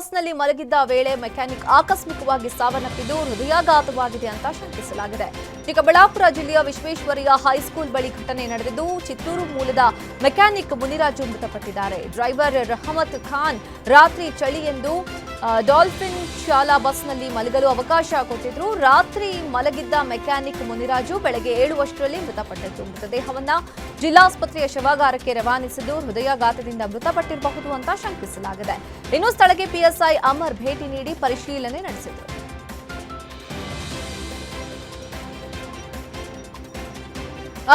ಬಸ್ನಲ್ಲಿ ಮಲಗಿದ್ದ ವೇಳೆ ಮೆಕ್ಯಾನಿಕ್ ಆಕಸ್ಮಿಕವಾಗಿ ಸಾವನ್ನಪ್ಪಿದ್ದು ಹೃದಯಾಘಾತವಾಗಿದೆ ಅಂತ ಶಂಕಿಸಲಾಗಿದೆ. ಚಿಕ್ಕಬಳ್ಳಾಪುರ ಜಿಲ್ಲೆಯ ವಿಶ್ವೇಶ್ವರಯ್ಯ ಹೈಸ್ಕೂಲ್ ಬಳಿ ಘಟನೆ ನಡೆದಿದ್ದು, ಚಿತ್ತೂರು ಮೂಲದ ಮೆಕ್ಯಾನಿಕ್ ಮುನಿರಾಜು ಮೃತಪಟ್ಟಿದ್ದಾರೆ. ಡ್ರೈವರ್ ರಹಮತ್ ಖಾನ್ ರಾತ್ರಿ ಚಳಿ ಎಂದು ಡಾಲ್ಫಿನ್ ಶಾಲಾ ಬಸ್ನಲ್ಲಿ ಮಲಗಲು ಅವಕಾಶ ಕೊಟ್ಟಿದ್ರು. ರಾತ್ರಿ ಮಲಗಿದ್ದ ಮೆಕ್ಯಾನಿಕ್ ಮುನಿರಾಜು ಬೆಳಗ್ಗೆ ಏಳುವಷ್ಟರಲ್ಲಿ ಮೃತಪಟ್ಟಿದ್ದು. ಮೃತದೇಹವನ್ನ ಜಿಲ್ಲಾಸ್ಪತ್ರೆಯ ಶವಾಗಾರಕ್ಕೆ ರವಾನಿಸಿದ್ದು ಹೃದಯಾಘಾತದಿಂದ ಮೃತಪಟ್ಟಿರಬಹುದು ಅಂತ ಶಂಕಿಸಲಾಗಿದೆ. ಇನ್ನು ಸ್ಥಳಕ್ಕೆ ಪಿಎಸ್ಐ ಅಮರ್ ಭೇಟಿ ನೀಡಿ ಪರಿಶೀಲನೆ ನಡೆಸಿದರು.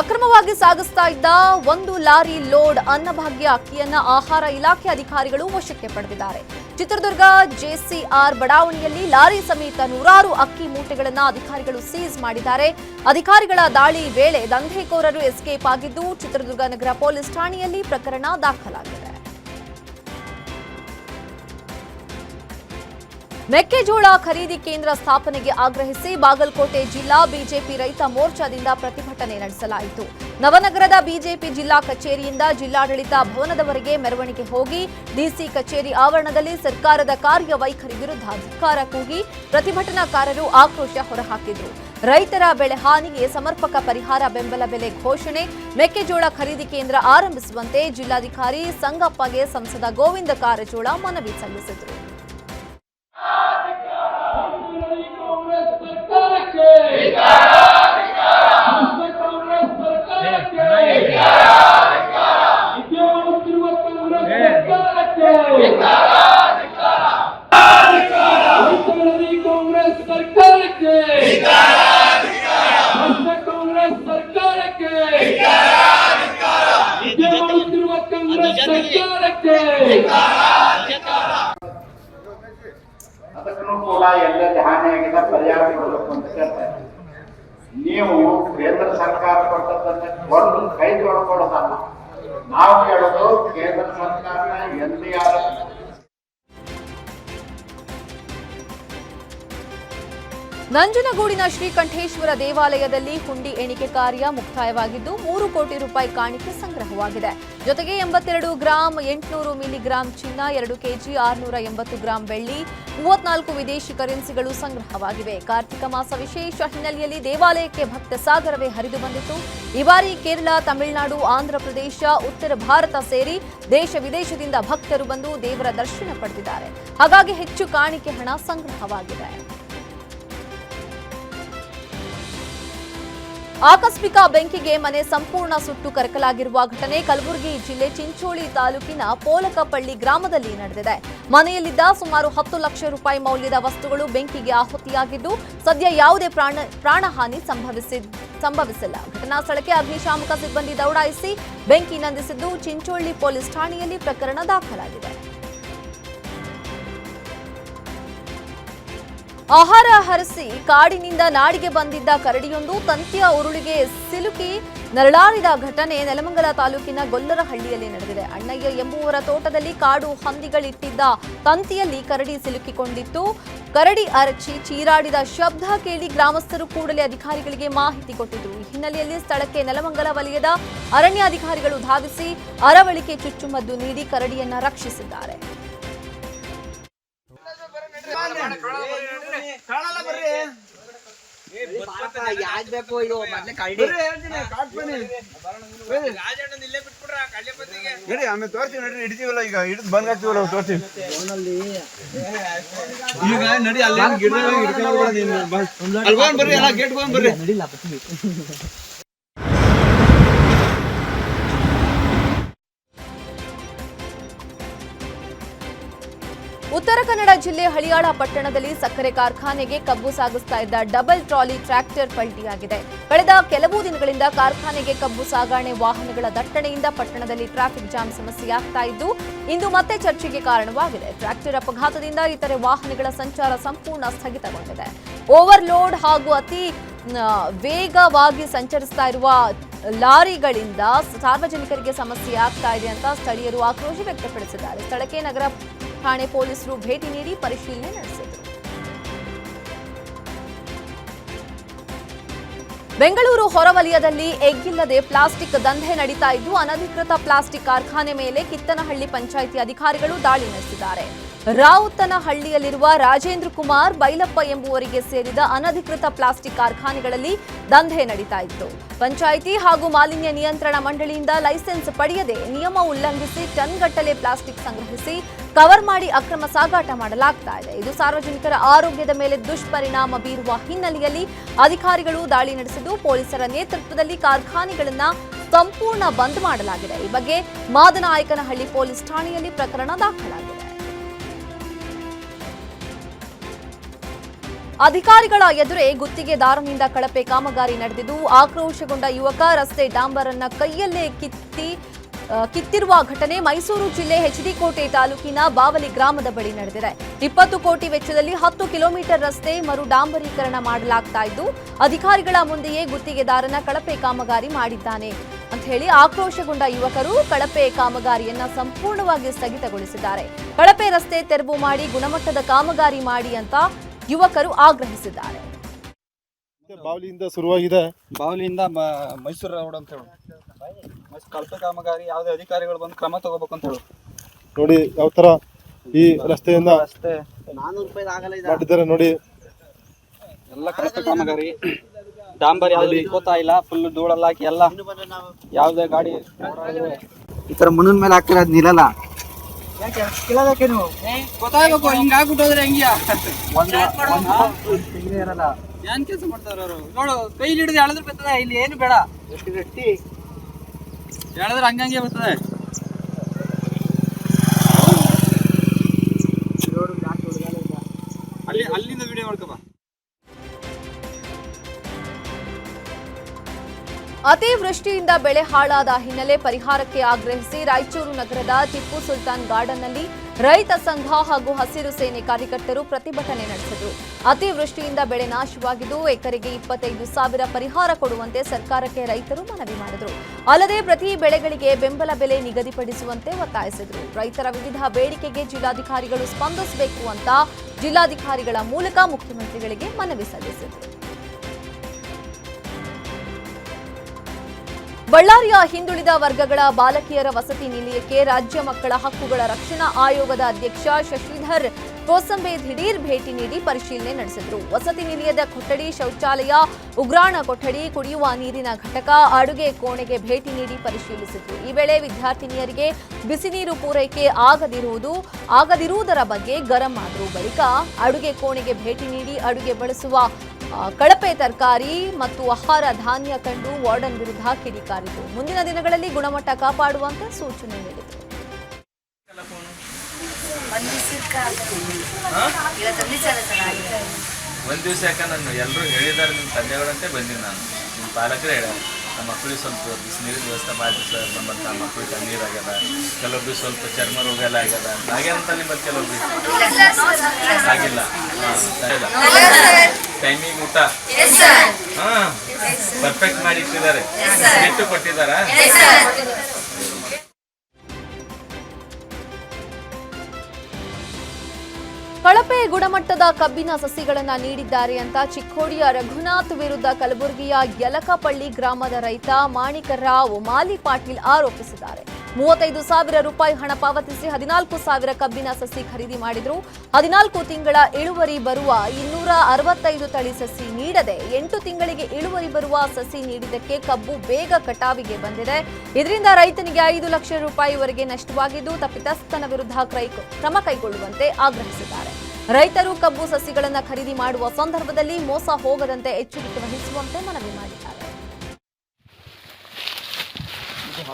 ಅಕ್ರಮವಾಗಿ ಸಾಗಿಸ್ತಾ ಇದ್ದ ಒಂದು ಲಾರಿ ಲೋಡ್ ಅನ್ನಭಾಗ್ಯ ಅಕ್ಕಿಯನ್ನ ಆಹಾರ ಇಲಾಖೆ ಅಧಿಕಾರಿಗಳು ವಶಕ್ಕೆ ಪಡೆದಿದ್ದಾರೆ. ಚಿತ್ರದುರ್ಗ, ಜೆಸಿಆರ್ ಬಡಾವಣೆಯಲ್ಲಿ ಲಾರಿ ಸಮೇತ ನೂರಾರು ಅಕ್ಕಿ ಮೂಟೆಗಳನ್ನು ಅಧಿಕಾರಿಗಳು ಸೀಸ್ ಮಾಡಿದ್ದಾರೆ. ಅಧಿಕಾರಿಗಳ ದಾಳಿ ವೇಳೆ ದಂಧೆಕೋರರು ಎಸ್ಕೇಪ್ ಆಗಿದ್ದು ಚಿತ್ರದುರ್ಗ ನಗರ ಪೊಲೀಸ್ ಠಾಣೆಯಲ್ಲಿ ಪ್ರಕರಣ ದಾಖಲಾಗಿದೆ. ಮೆಕ್ಕೆಜೋಳ ಖರೀದಿ ಕೇಂದ್ರ ಸ್ಥಾಪನೆಗೆ ಆಗ್ರಹಿಸಿ ಬಾಗಲಕೋಟೆ ಜಿಲ್ಲಾ ಬಿಜೆಪಿ ರೈತ ಮೋರ್ಚಾದಿಂದ ಪ್ರತಿಭಟನೆ ನಡೆಸಲಾಯಿತು. ನವನಗರದ ಬಿಜೆಪಿ ಜಿಲ್ಲಾ ಕಚೇರಿಯಿಂದ ಜಿಲ್ಲಾಡಳಿತ ಭವನದವರೆಗೆ ಮೆರವಣಿಗೆ ಹೋಗಿ ಡಿಸಿ ಕಚೇರಿ ಆವರಣದಲ್ಲಿ ಸರ್ಕಾರದ ಕಾರ್ಯವೈಖರಿ ವಿರುದ್ಧ ಧಿಕ್ಕಾರ ಕೂಗಿ ಪ್ರತಿಭಟನಾಕಾರರು ಆಕ್ರೋಶ ಹೊರಹಾಕಿದರು. ರೈತರ ಬೆಳೆ ಹಾನಿಗೆ ಸಮರ್ಪಕ ಪರಿಹಾರ ಬೆಂಬಲ ಬೆಲೆ ಘೋಷಣೆ, ಮೆಕ್ಕೆಜೋಳ ಖರೀದಿ ಕೇಂದ್ರ ಆರಂಭಿಸುವಂತೆ ಜಿಲ್ಲಾಧಿಕಾರಿ ಸಂಗಪ್ಪಗೆ ಸಂಸದ ಗೋವಿಂದ ಕಾರಜೋಳ ಮನವಿ ಸಲ್ಲಿಸಿದರು. ಕಾಂಗ್ರೆಸ್ ಸರ್ಕಾರಕ್ಕೆ ಕಾಂಗ್ರೆಸ್ ಸರ್ಕಾರಕ್ಕೆ ಇತಿಹಾಸಿರುವ ಕಾಂಗ್ರೆಸ್ ಸರ್ಕಾರಕ್ಕೆ ಕೂಡ ಅಂತ ನೀವು ಕೇಂದ್ರ ಸರ್ಕಾರ ಕೊಟ್ಟದನ್ನ ಒಂದು ಕೈ ತೊಳ್ಕೊಳ್ಳೋದಲ್ಲ. ನಾವು ಹೇಳೋದು ಕೇಂದ್ರ ಸರ್ಕಾರನ ನಂಜನಗೂಡಿನ ಶ್ರೀಕಂಠೇಶ್ವರ ದೇವಾಲಯದಲ್ಲಿ ಹುಂಡಿ ಎಣಿಕೆ ಕಾರ್ಯ ಮುಕ್ತಾಯವಾಗಿದ್ದು, ಮೂರು ಕೋಟಿ ರೂಪಾಯಿ ಕಾಣಿಕೆ ಸಂಗ್ರಹವಾಗಿದೆ. ಜೊತೆಗೆ ಎಂಬತ್ತೆರಡು ಗ್ರಾಂ ಎಂಟುನೂರು ಮಿಲಿಗ್ರಾಂ ಚಿನ್ನ, ಎರಡು ಕೆಜಿ ಆರುನೂರ ಎಂಬತ್ತು ಗ್ರಾಂ ಬೆಳ್ಳಿ, ಮೂವತ್ನಾಲ್ಕು ವಿದೇಶಿ ಕರೆನ್ಸಿಗಳು ಸಂಗ್ರಹವಾಗಿವೆ. ಕಾರ್ತಿಕ ಮಾಸ ವಿಶೇಷ ಹಿನ್ನೆಲೆಯಲ್ಲಿ ದೇವಾಲಯಕ್ಕೆ ಭಕ್ತ ಸಾಗರವೇ ಹರಿದು ಬಂದಿತ್ತು. ಈ ಬಾರಿ ಕೇರಳ, ತಮಿಳುನಾಡು ಆಂಧ್ರಪ್ರದೇಶ ಉತ್ತರ ಭಾರತ ಸೇರಿ ದೇಶ ವಿದೇಶದಿಂದ ಭಕ್ತರು ಬಂದು ದೇವರ ದರ್ಶನ ಪಡೆದಿದ್ದಾರೆ. ಹಾಗಾಗಿ ಹೆಚ್ಚು ಕಾಣಿಕೆ ಹಣ ಸಂಗ್ರಹವಾಗಿದೆ. ಆಕಸ್ಮಿಕ ಬೆಂಕಿಗೆ ಮನೆ ಸಂಪೂರ್ಣ ಸುಟ್ಟು ಕರಕಲಾಗಿರುವ ಘಟನೆ ಕಲಬುರಗಿ ಜಿಲ್ಲೆ ಚಿಂಚೋಳಿ ತಾಲೂಕಿನ ಪೋಲಕಪಳ್ಳಿ ಗ್ರಾಮದಲ್ಲಿ ನಡೆದಿದೆ. ಮನೆಯಲ್ಲಿದ್ದ ಸುಮಾರು ಹತ್ತು ಲಕ್ಷ ರೂಪಾಯಿ ಮೌಲ್ಯದ ವಸ್ತುಗಳು ಬೆಂಕಿಗೆ ಆಹುತಿಯಾಗಿದ್ದು, ಸದ್ಯ ಯಾವುದೇ ಪ್ರಾಣ, ಪ್ರಾಣಹಾನಿ ಸಂಭವಿಸಿ, ಸಂಭವಿಸಿಲ್ಲ. ಘಟನಾ ಸ್ಥಳಕ್ಕೆ ಅಗ್ನಿಶಾಮಕ ಸಿಬ್ಬಂದಿ ದೌಡಾಯಿಸಿ ಬೆಂಕಿ ನಂದಿಸಿದ್ದು ಚಿಂಚೋಳಿ ಪೊಲೀಸ್ ಠಾಣೆಯಲ್ಲಿ ಪ್ರಕರಣ ದಾಖಲಾಗಿದೆ. ಆಹಾರ ಹರಸಿ ಕಾಡಿನಿಂದ ನಾಡಿಗೆ ಬಂದಿದ್ದ ಕರಡಿಯೊಂದು ತಂತಿಯ ಉರುಳಿಗೆ ಸಿಲುಕಿ ನರಳಾಡಿದ ಘಟನೆ ನೆಲಮಂಗಲ ತಾಲೂಕಿನ ಗೊಲ್ಲರಹಳ್ಳಿಯಲ್ಲಿ ನಡೆದಿದೆ. ಅಣ್ಣಯ್ಯ ಎಂಬುವರ ತೋಟದಲ್ಲಿ ಕಾಡು ಹಂದಿಗಳಿಟ್ಟಿದ್ದ ತಂತಿಯಲ್ಲಿ ಕರಡಿ ಸಿಲುಕಿಕೊಂಡಿತ್ತು. ಕರಡಿ ಅರಚಿ ಚೀರಾಡಿದ ಶಬ್ದ ಕೇಳಿ ಗ್ರಾಮಸ್ಥರು ಕೂಡಲೇ ಅಧಿಕಾರಿಗಳಿಗೆ ಮಾಹಿತಿ ಕೊಟ್ಟಿದ್ದರು ಈ ಹಿನ್ನೆಲೆಯಲ್ಲಿ ಸ್ಥಳಕ್ಕೆ ನೆಲಮಂಗಲ ವಲಯದ ಅರಣ್ಯಾಧಿಕಾರಿಗಳು ಧಾವಿಸಿ ಅರವಳಿಕೆ ಚುಚ್ಚುಮದ್ದು ನೀಡಿ ಕರಡಿಯನ್ನ ರಕ್ಷಿಸಿದ್ದಾರೆ. ಯಾಕ್ ಬೇಕು ಇದು ಮೊದ್ಲೇ ಕಳ್ಳಿ. ನಡಿ ಆಮೇಲೆ ತೋರ್ತೀವಿ ನಡಿ ಹಿಡಿತೀವಲ್ಲ ಈಗ ಹಿಡಿದು ಬಂದ್ ಹಾಕ್ತೀವಲ್ಲ ತೋರ್ತೀವಿ ಈಗ ನಡಿ ಅಲ್ಲಿ ಗಿಡ ಬರ್ರಿ ಎಲ್ಲ ಗೇಟ್ ಬಂದ್ ಬರ್ರಿ. ನಡಿಲ್ಲ ಉತ್ತರ ಕನ್ನಡ ಜಿಲ್ಲೆ ಹಳಿಯಾಳ ಪಟ್ಟಣದಲ್ಲಿ ಸಕ್ಕರೆ ಕಾರ್ಖಾನೆಗೆ ಕಬ್ಬು ಸಾಗಿಸ್ತಾ ಇದ್ದ ಡಬಲ್ ಟ್ರಾಲಿ ಟ್ರ್ಯಾಕ್ಟರ್ ಪಲ್ಟಿಯಾಗಿದೆ. ಕಳೆದ ಕೆಲವು ದಿನಗಳಿಂದ ಕಾರ್ಖಾನೆಗೆ ಕಬ್ಬು ಸಾಗಾಣೆ ವಾಹನಗಳ ದಟ್ಟಣೆಯಿಂದ ಪಟ್ಟಣದಲ್ಲಿ ಟ್ರಾಫಿಕ್ ಜಾಮ್ ಸಮಸ್ಯೆಯಾಗ್ತಾ ಇದ್ದು, ಇಂದು ಮತ್ತೆ ಚರ್ಚೆಗೆ ಕಾರಣವಾಗಿದೆ. ಟ್ರ್ಯಾಕ್ಟರ್ ಅಪಘಾತದಿಂದ ಇತರೆ ವಾಹನಗಳ ಸಂಚಾರ ಸಂಪೂರ್ಣ ಸ್ಥಗಿತಗೊಂಡಿದೆ. ಓವರ್ಲೋಡ್ ಹಾಗೂ ಅತಿ ವೇಗವಾಗಿ ಸಂಚರಿಸ್ತಾ ಇರುವ ಲಾರಿಗಳಿಂದ ಸಾರ್ವಜನಿಕರಿಗೆ ಸಮಸ್ಯೆ ಆಗ್ತಾ ಇದೆ ಅಂತ ಸ್ಥಳೀಯರು ಆಕ್ರೋಶ ವ್ಯಕ್ತಪಡಿಸಿದ್ದಾರೆ. ಸ್ಥಳಕ್ಕೆ ನಗರ ಠಾಣೆ ಪೊಲೀಸರು ಭೇಟಿ ನೀಡಿ ಪರಿಶೀಲನೆ ನಡೆಸಿದರು. ಬೆಂಗಳೂರು ಹೊರವಲಯದಲ್ಲಿ ಎಗ್ಗಿಲ್ಲದೆ ಪ್ಲಾಸ್ಟಿಕ್ ದಂಧೆ ನಡೀತಾ ಇದ್ದು, ಅನಧಿಕೃತ ಪ್ಲಾಸ್ಟಿಕ್ ಕಾರ್ಖಾನೆ ಮೇಲೆ ಕಿತ್ತನಹಳ್ಳಿ ಪಂಚಾಯಿತಿ ಅಧಿಕಾರಿಗಳು ದಾಳಿ ನಡೆಸಿದ್ದಾರೆ. ರಾವುತನಹಳ್ಳಿಯಲ್ಲಿರುವ ರಾಜೇಂದ್ರ ಕುಮಾರ್ ಬೈಲಪ್ಪ ಎಂಬುವರಿಗೆ ಸೇರಿದ ಅನಧಿಕೃತ ಪ್ಲಾಸ್ಟಿಕ್ ಕಾರ್ಖಾನೆಗಳಲ್ಲಿ ದಂಧೆ ನಡೀತಾ ಇತ್ತು. ಪಂಚಾಯಿತಿ ಹಾಗೂ ಮಾಲಿನ್ಯ ನಿಯಂತ್ರಣ ಮಂಡಳಿಯಿಂದ ಲೈಸೆನ್ಸ್ ಪಡೆಯದೆ ನಿಯಮ ಉಲ್ಲಂಘಿಸಿ ಟನ್ಗಟ್ಟಲೆ ಪ್ಲಾಸ್ಟಿಕ್ ಸಂಗ್ರಹಿಸಿ ಕವರ್ ಮಾಡಿ ಅಕ್ರಮ ಸಾಗಾಟ ಮಾಡಲಾಗ್ತಾ ಇದೆ. ಇದು ಸಾರ್ವಜನಿಕರ ಆರೋಗ್ಯದ ಮೇಲೆ ದುಷ್ಪರಿಣಾಮ ಬೀರುವ ಹಿನ್ನೆಲೆಯಲ್ಲಿ ಅಧಿಕಾರಿಗಳು ದಾಳಿ ನಡೆಸಿದ್ದು, ಪೊಲೀಸರ ನೇತೃತ್ವದಲ್ಲಿ ಕಾರ್ಖಾನೆಗಳನ್ನ ಸಂಪೂರ್ಣ ಬಂದ್ ಮಾಡಲಾಗಿದೆ. ಈ ಬಗ್ಗೆ ಮಾದನಾಯಕನಹಳ್ಳಿ ಪೊಲೀಸ್ ಠಾಣೆಯಲ್ಲಿ ಪ್ರಕರಣ ದಾಖಲಾಗಿದೆ. ಅಧಿಕಾರಿಗಳ ಎದುರೇ ಗುತ್ತಿಗೆದಾರನಿಂದ ಕಳಪೆ ಕಾಮಗಾರಿ ನಡೆದಿದ್ದು, ಆಕ್ರೋಶಗೊಂಡ ಯುವಕ ರಸ್ತೆ ಡಾಂಬರ್ ಕೈಯಲ್ಲೇ ಕಿತ್ತಿ ಕಿತ್ತಿರುವ ಘಟನೆ ಮೈಸೂರು ಜಿಲ್ಲೆ ಹೆಚ್ಡಿಕೋಟೆ ತಾಲೂಕಿನ ಬಾವಲಿ ಗ್ರಾಮದ ಬಳಿ ನಡೆದಿದೆ. ಇಪ್ಪತ್ತು ಕೋಟಿ ವೆಚ್ಚದಲ್ಲಿ ಹತ್ತು ಕಿಲೋಮೀಟರ್ ರಸ್ತೆ ಮರು ಡಾಂಬರೀಕರಣ ಮಾಡಲಾಗ್ತಾ ಇದ್ದು, ಅಧಿಕಾರಿಗಳ ಮುಂದೆಯೇ ಗುತ್ತಿಗೆದಾರನ ಕಳಪೆ ಕಾಮಗಾರಿ ಮಾಡಿದ್ದಾನೆ ಅಂತ ಹೇಳಿ ಆಕ್ರೋಶಗೊಂಡ ಯುವಕರು ಕಳಪೆ ಕಾಮಗಾರಿಯನ್ನ ಸಂಪೂರ್ಣವಾಗಿ ಸ್ಥಗಿತಗೊಳಿಸಿದ್ದಾರೆ. ಕಳಪೆ ರಸ್ತೆ ತೆರವು ಮಾಡಿ ಗುಣಮಟ್ಟದ ಕಾಮಗಾರಿ ಮಾಡಿ ಅಂತ ಯುವಕರು ಆಗ್ರಹಿಸಿದ್ದಾರೆ. ಬಾವಲಿಯಿಂದ ಶುರುವಾಗಿದೆ. ಬಾವಲಿಯಿಂದ ಮೈಸೂರು ರೋಡ್ ಅಂತ ಹೇಳಿ. ಮೈಸೂರು ಕಳಪೆ ಕಾಮಗಾರಿ ಯಾವುದೇ ಅಧಿಕಾರಿಗಳು ಬಂದು ಕ್ರಮ ತಗೋಬೇಕು ಅಂತ ಹೇಳಿ. ನೋಡಿ ಯಾವ ತರ ಈ ರಸ್ತೆಯಿಂದ ರಸ್ತೆ. ಮಾಡಿದ್ದಾರೆ ನೋಡಿ. ಎಲ್ಲ ಕಳಪೆ ಕಾಮಗಾರಿ. ಡಾಂಬರ್ ಯಾವ್ದು ಇಕ್ಕೋತಾ ಇಲ್ಲ ಫುಲ್ ಧೂಳಲ್ಲ ಹಾಕಿ ಎಲ್ಲ ಯಾವುದೇ ಗಾಡಿ. ಈ ತರ ಮುನ್ನ ಮೇಲೆ ಗೊತ್ತಾಗಬೇಕು ಹೋದ್ರೆ ಹೆಂಗ್ಯಾ? ಇರಲ್ಲ. ಏನ್ ಕೆಲಸ ಮಾಡ್ತಾರ ಅವರು? ನೋಡು ಕೈ ಹಿಡಿದು ಎಳೆದ್ರೆ ಬರ್ತದೆ ಇಲ್ಲಿ ಏನು ಬೇಡ. ಎಷ್ಟು ಗಟ್ಟಿ? ಎಳೆದ್ರೆ ಹಂಗಂಗೆ ಬರ್ತದೆ. ಅಲ್ಲಿ ಅಲ್ಲಿಂದ ವಿಡಿಯೋ ಮಾಡ್ಕೋ ಬಾ. ಅತಿವೃಷ್ಟಿಯಿಂದ ಬೆಳೆ ಹಾಳಾದ ಹಿನ್ನೆಲೆ ಪರಿಹಾರಕ್ಕೆ ಆಗ್ರಹಿಸಿ ರಾಯಚೂರು ನಗರದ ಟಿಪ್ಪು ಸುಲ್ತಾನ್ ಗಾರ್ಡನ್ನಲ್ಲಿ ರೈತ ಸಂಘ ಹಾಗೂ ಹಸಿರು ಸೇನೆ ಕಾರ್ಯಕರ್ತರು ಪ್ರತಿಭಟನೆ ನಡೆಸಿದರು. ಅತಿವೃಷ್ಟಿಯಿಂದ ಬೆಳೆ ನಾಶವಾಗಿದ್ದು ಎಕರೆಗೆ ಇಪ್ಪತ್ತೈದು ಸಾವಿರ ಪರಿಹಾರ ಕೊಡುವಂತೆ ಸರ್ಕಾರಕ್ಕೆ ರೈತರು ಮನವಿ ಮಾಡಿದರು. ಅಲ್ಲದೆ ಪ್ರತಿ ಬೆಳೆಗಳಿಗೆ ಬೆಂಬಲ ಬೆಲೆ ನಿಗದಿಪಡಿಸುವಂತೆ ಒತ್ತಾಯಿಸಿದರು. ರೈತರ ವಿವಿಧ ಬೇಡಿಕೆಗೆ ಜಿಲ್ಲಾಧಿಕಾರಿಗಳು ಸ್ಪಂದಿಸಬೇಕು ಅಂತ ಜಿಲ್ಲಾಧಿಕಾರಿಗಳ ಮೂಲಕ ಮುಖ್ಯಮಂತ್ರಿಗಳಿಗೆ ಮನವಿ ಸಲ್ಲಿಸಿದರು. ಬಳ್ಳಾರಿಯ ಹಿಂದುಳಿದ ವರ್ಗಗಳ ಬಾಲಕಿಯರ ವಸತಿ ನಿಲಯಕ್ಕೆ ರಾಜ್ಯ ಮಕ್ಕಳ ಹಕ್ಕುಗಳ ರಕ್ಷಣಾ ಆಯೋಗದ ಅಧ್ಯಕ್ಷ ಶಶಿಧರ್ ಕೋಸಂಬೆ ದಿಢೀರ್ ಭೇಟಿ ನೀಡಿ ಪರಿಶೀಲನೆ ನಡೆಸಿದರು. ವಸತಿ ನಿಲಯದ ಕೊಠಡಿ, ಶೌಚಾಲಯ, ಉಗ್ರಾಣ ಕೊಠಡಿ, ಕುಡಿಯುವ ನೀರಿನ ಘಟಕ, ಅಡುಗೆ ಕೋಣೆಗೆ ಭೇಟಿ ನೀಡಿ ಪರಿಶೀಲಿಸಿದರು. ಈ ವೇಳೆ ವಿದ್ಯಾರ್ಥಿನಿಯರಿಗೆ ಬಿಸಿ ನೀರು ಪೂರೈಕೆ ಆಗದಿರುವುದು, ಆಗದಿರುವುದರ ಬಗ್ಗೆ ಗರಂ ಆದರು. ಬಳಿಕ ಅಡುಗೆ ಕೋಣೆಗೆ ಭೇಟಿ ನೀಡಿ ಅಡುಗೆ ಬಳಸುವ ಕಳಪೆ ತರಕಾರಿ ಮತ್ತು ಆಹಾರ ಧಾನ್ಯ ಕಂಡು ವಾರ್ಡನ್ ವಿರುದ್ಧ ಕಿಡಿಕಾರಿತು ಮುಂದಿನ ದಿನಗಳಲ್ಲಿ ಗುಣಮಟ್ಟ ಕಾಪಾಡುವಂತೆ ಸೂಚನೆ ನೀಡಿತು ಒಂದು ದಿವಸ ಯಾಕೆ ನಾನು ಎಲ್ಲರೂ ಹೇಳಿದ್ದಾರೆ ನಿಮ್ಮ ತಂದೆಗಳಂತೆ ಬಂದೀನಿ ನಾನು. ನಿಮ್ಮ ಪಾಲಕರೇ ಹೇಳ್ಯಾರ ನಮ್ಮ ಮಕ್ಕಳಿಗೆ ಸ್ವಲ್ಪ ಬಿಸಿ ನೀರಿನ ವ್ಯವಸ್ಥೆ ಮಾಡಿ ಸರ್ ನಮ್ಮಂತ ಮಕ್ಕಳಿಗೆ ತಣ್ಣೀರು ಆಗ್ಯದ ಕೆಲವೊಬ್ಬರು ಸ್ವಲ್ಪ ಚರ್ಮ ರೋಗ ಎಲ್ಲ ಆಗ್ಯದ. ಆಗ್ಯಂತ ನಿಮ್ಮಲ್ಲಿ ಕೆಲವೊಬ್ಬರು ಆಗಿಲ್ಲ ಟೈಮಿಂಗ್ ಊಟ? ಹಾ ಪರ್ಫೆಕ್ಟ್ ಮಾಡಿ ಇಟ್ಟಿದ್ದಾರೆ ಎಷ್ಟು ಕೊಟ್ಟಿದ್ದಾರಾ? ಕಳಪೆ ಗುಣಮಟ್ಟದ ಕಬ್ಬಿನ ಸಸಿಗಳನ್ನು ನೀಡಿದ್ದಾರೆ ಅಂತ ಚಿಕ್ಕೋಡಿಯ ರಘುನಾಥ್ ವಿರುದ್ಧ ಕಲಬುರಗಿಯ ಯಲಕಪಳ್ಳಿ ಗ್ರಾಮದ ರೈತ ಮಾಣಿಕರಾವ್ ಮಾಲಿ ಪಾಟೀಲ್ ಆರೋಪಿಸಿದ್ದಾರೆ. ಮೂವತ್ತೈದು ಸಾವಿರ ರೂಪಾಯಿ ಹಣ ಪಾವತಿಸಿ ಹದಿನಾಲ್ಕು ಸಾವಿರ ಕಬ್ಬಿನ ಸಸಿ ಖರೀದಿ ಮಾಡಿದ್ರು. ಹದಿನಾಲ್ಕು ತಿಂಗಳ ಇಳುವರಿ ಬರುವ ಇನ್ನೂರ ಅರವತ್ತೈದು ತಳಿ ಸಸಿ ನೀಡದೆ ಎಂಟು ತಿಂಗಳಿಗೆ ಇಳುವರಿ ಬರುವ ಸಸಿ ನೀಡಿದ್ದಕ್ಕೆ ಕಬ್ಬು ಬೇಗ ಕಟಾವಿಗೆ ಬಂದಿದೆ. ಇದರಿಂದ ರೈತನಿಗೆ ಐದು ಲಕ್ಷ ರೂಪಾಯಿವರೆಗೆ ನಷ್ಟವಾಗಿದ್ದು ತಪ್ಪಿತಸ್ಥನ ವಿರುದ್ಧ ಕ್ರೈ- ಕ್ರಮ ಕೈಗೊಳ್ಳುವಂತೆ ಆಗ್ರಹಿಸಿದ್ದಾರೆ. ರೈತರು ಕಬ್ಬು ಸಸಿಗಳನ್ನು ಖರೀದಿ ಮಾಡುವ ಸಂದರ್ಭದಲ್ಲಿ ಮೋಸ ಹೋಗದಂತೆ ಎಚ್ಚರಿಕೆ ವಹಿಸುವಂತೆ ಮನವಿ ಮಾಡಿದ್ದಾರೆ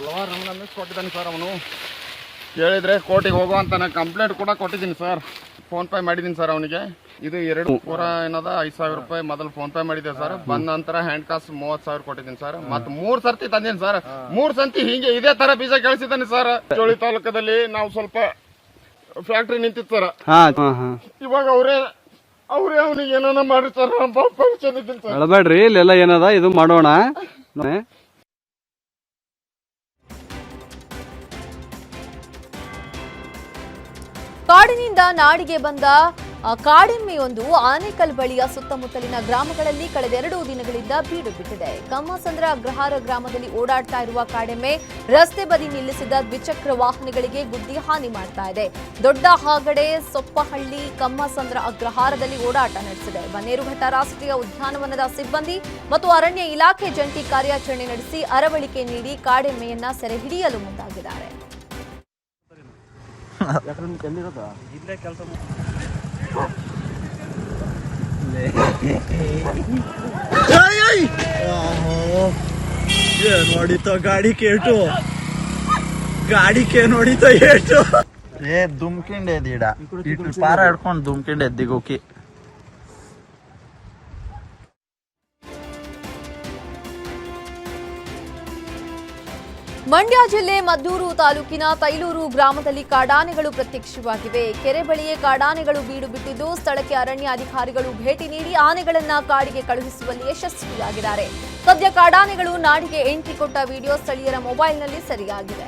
ಹಲವಾರು ನಮ್ಮನ್ನ ಕೊಟ್ಟಿದ್ದಾನೆ ಸರ್ ಅವನು. ಹೇಳಿದರೆ ಕೋರ್ಟಿಗೆ ಹೋಗೋ ಅಂತ ನಾನು ಕಂಪ್ಲೇಂಟ್ ಕೂಡ ಕೊಟ್ಟಿದ್ದೀನಿ ಸರ್ ಫೋನ್ ಪೇ ಮಾಡಿದ್ದೀನಿ ಸರ್ ಅವನಿಗೆ. ಇದು ಎರಡು ಪೂರ ಏನದ? ಐದು ಸಾವಿರ ರೂಪಾಯಿ ಮೊದಲು ಫೋನ್ ಪೇ ಮಾಡಿದ್ದೆ ಸರ್ ಬಂದ ನಂತರ ಹ್ಯಾಂಡ್ ಕಾಸ್ ಮೂವತ್ತು ಸಾವಿರ ಕೊಟ್ಟಿದ್ದೀನಿ ಸರ್ ಮತ್ತೆ ಮೂರ್ ಸರ್ತಿ ತಂದೀನಿ ಸರ್ ಮೂರ್ ಸಂತಿ ಹಿಂಗೆ ಇದೇ ತರ ಬೀಜ ಕಳಿಸಿದ್ದಾನೆ ಸರ್ ಚೋಳಿ ತಾಲೂಕದಲ್ಲಿ ನಾವು ಸ್ವಲ್ಪ ಫ್ಯಾಕ್ಟ್ರಿ ನಿಂತಿತ್ತು ಸರ್ ಇವಾಗ ಅವರೇ ಅವರೇ ಅವ್ನಿಗೆ ಏನಾನ ಮಾಡಿ ಸರ್ ನಾನು ಇಲ್ಲೆಲ್ಲ ಏನದ? ಇದು ಮಾಡೋಣ. ಕಾಡಿನಿಂದ ನಾಡಿಗೆ ಬಂದ ಕಾಡೆಮ್ಮೆಯೊಂದು ಆನೇಕಲ್ ಬಳಿಯ ಸುತ್ತಮುತ್ತಲಿನ ಗ್ರಾಮಗಳಲ್ಲಿ ಕಳೆದ ಎರಡು ದಿನಗಳಿಂದ ಬೀಡು ಬಿಟ್ಟಿದೆ. ಕಮ್ಮಸಂದ್ರ ಅಗ್ರಹಾರ ಗ್ರಾಮದಲ್ಲಿ ಓಡಾಡ್ತಾ ಇರುವ ಕಾಡೆಮ್ಮೆ ರಸ್ತೆ ಬದಿ ನಿಲ್ಲಿಸಿದ ದ್ವಿಚಕ್ರ ವಾಹನಗಳಿಗೆ ಗುದ್ದಿ ಹಾನಿ ಮಾಡ್ತಾ ಇದೆ. ದೊಡ್ಡ ಹಾಗಡೆ, ಸೊಪ್ಪಹಳ್ಳಿ, ಕಮ್ಮಸಂದ್ರ ಅಗ್ರಹಾರದಲ್ಲಿ ಓಡಾಟ ನಡೆಸಿದೆ. ಬನ್ನೇರುಘಟ್ಟ ರಾಷ್ಟ್ರೀಯ ಉದ್ಯಾನವನದ ಸಿಬ್ಬಂದಿ ಮತ್ತು ಅರಣ್ಯ ಇಲಾಖೆ ಜಂಟಿ ಕಾರ್ಯಾಚರಣೆ ನಡೆಸಿ ಅರವಳಿಕೆ ನೀಡಿ ಕಾಡೆಮ್ಮೆಯನ್ನ ಸೆರೆ ಮುಂದಾಗಿದ್ದಾರೆ. ನೋಡಿತೋ ಗಾಡಿ ಕೇಟು ಗಾಡಿಗೆ ನೋಡಿತೋ ಏಟು ಏ ದುಮ್ಕಿಂಡ್ ಎದ್ದೀಡ ಪಾರ ಹಿಡ್ಕೊಂಡು ದುಮ್ಕಿಂಡ್ ಎದ್ದಿಗೋಕಿ. ಮಂಡ್ಯ ಜಿಲ್ಲೆ ಮದ್ದೂರು ತಾಲೂಕಿನ ತೈಲೂರು ಗ್ರಾಮದಲ್ಲಿ ಕಾಡಾನೆಗಳು ಪ್ರತ್ಯಕ್ಷವಾಗಿವೆ. ಕೆರೆ ಬಳಿಯೇ ಕಾಡಾನೆಗಳು ಬೀಡು ಬಿಟ್ಟಿದ್ದು, ಸ್ಥಳಕ್ಕೆ ಅರಣ್ಯ ಅಧಿಕಾರಿಗಳು ಭೇಟಿ ನೀಡಿ ಆನೆಗಳನ್ನ ಕಾಡಿಗೆ ಕಳುಹಿಸುವಲ್ಲಿ ಯಶಸ್ವಿಯಾಗಿದ್ದಾರೆ. ಸದ್ಯ ಕಾಡಾನೆಗಳು ನಾಡಿಗೆ ಎಂಟ್ರಿ ಕೊಟ್ಟ ವಿಡಿಯೋ ಸ್ಥಳೀಯರ ಮೊಬೈಲ್ನಲ್ಲಿ ಸೆರೆಯಾಗಿದೆ.